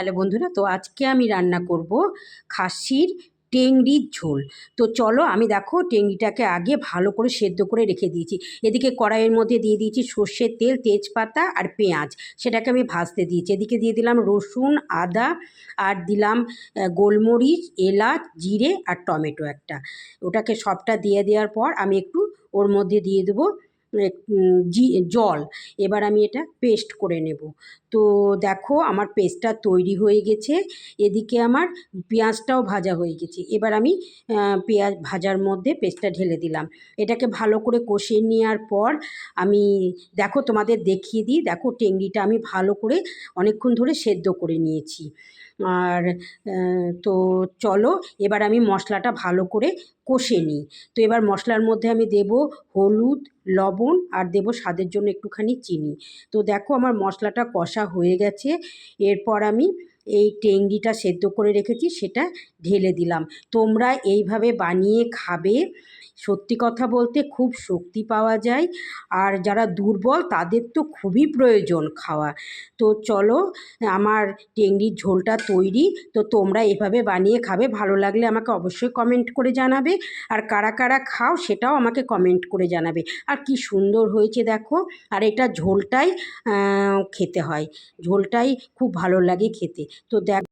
তাহলে বন্ধুরা, তো আজকে আমি রান্না করব খাসির টেংরির ঝোল। তো চলো আমি দেখো টেংরিটাকে আগে ভালো করে সেদ্ধ করে রেখে দিয়েছি। এদিকে কড়াইয়ের মধ্যে দিয়ে দিয়েছি সর্ষের তেল, তেজপাতা আর পেঁয়াজ। সেটাকে আমি ভাজতে দিয়েছি। এদিকে দিয়ে দিলাম রসুন, আদা আর দিলাম গোলমরিচ, এলাচ, জিরে আর টমেটো একটা। ওটাকে সবটা দিয়ে দেওয়ার পর আমি একটু ওর মধ্যে দিয়ে দেবো জি, জল। এবার আমি এটা পেস্ট করে নেব। তো দেখো আমার পেস্টটা তৈরি হয়ে গেছে। এদিকে আমার পেঁয়াজটাও ভাজা হয়ে গেছে। এবার আমি পেঁয়াজ ভাজার মধ্যে পেস্টটা ঢেলে দিলাম। এটাকে ভালো করে কষিয়ে নেওয়ার পর আমি, দেখো তোমাদের দেখিয়ে দিই। দেখো টেংরিটা আমি ভালো করে অনেকক্ষণ ধরে সেদ্ধ করে নিয়েছি। আর তো চলো, এবার আমি মশলাটা ভালো করে কষে নিই। তো এবার মশলার মধ্যে আমি দেব হলুদ, লবণ আর দেব স্বাদের জন্য একটুখানি চিনি। তো দেখো আমার মশলাটা কষা হয়ে গেছে। এরপর আমি এই টেংরিটা সেদ্ধ করে রেখেছি, সেটা ঢেলে দিলাম। তোমরা এইভাবে বানিয়ে খাবে। সত্যি কথা বলতে খুব শক্তি পাওয়া যায়। আর যারা দুর্বল, তাদের তো খুবই প্রয়োজন খাওয়া। তো চলো, আমার টেংরির ঝোলটা তৈরি। তো তোমরা এভাবে বানিয়ে খাবে। ভালো লাগলে আমাকে অবশ্যই কমেন্ট করে জানাবে। আর কারা কারা খাও, সেটাও আমাকে কমেন্ট করে জানাবে। আর কি সুন্দর হয়েছে দেখো। আর এটা ঝোলটাই খেতে হয়। ঝোলটাই খুব ভালো লাগে খেতে। তো দেখ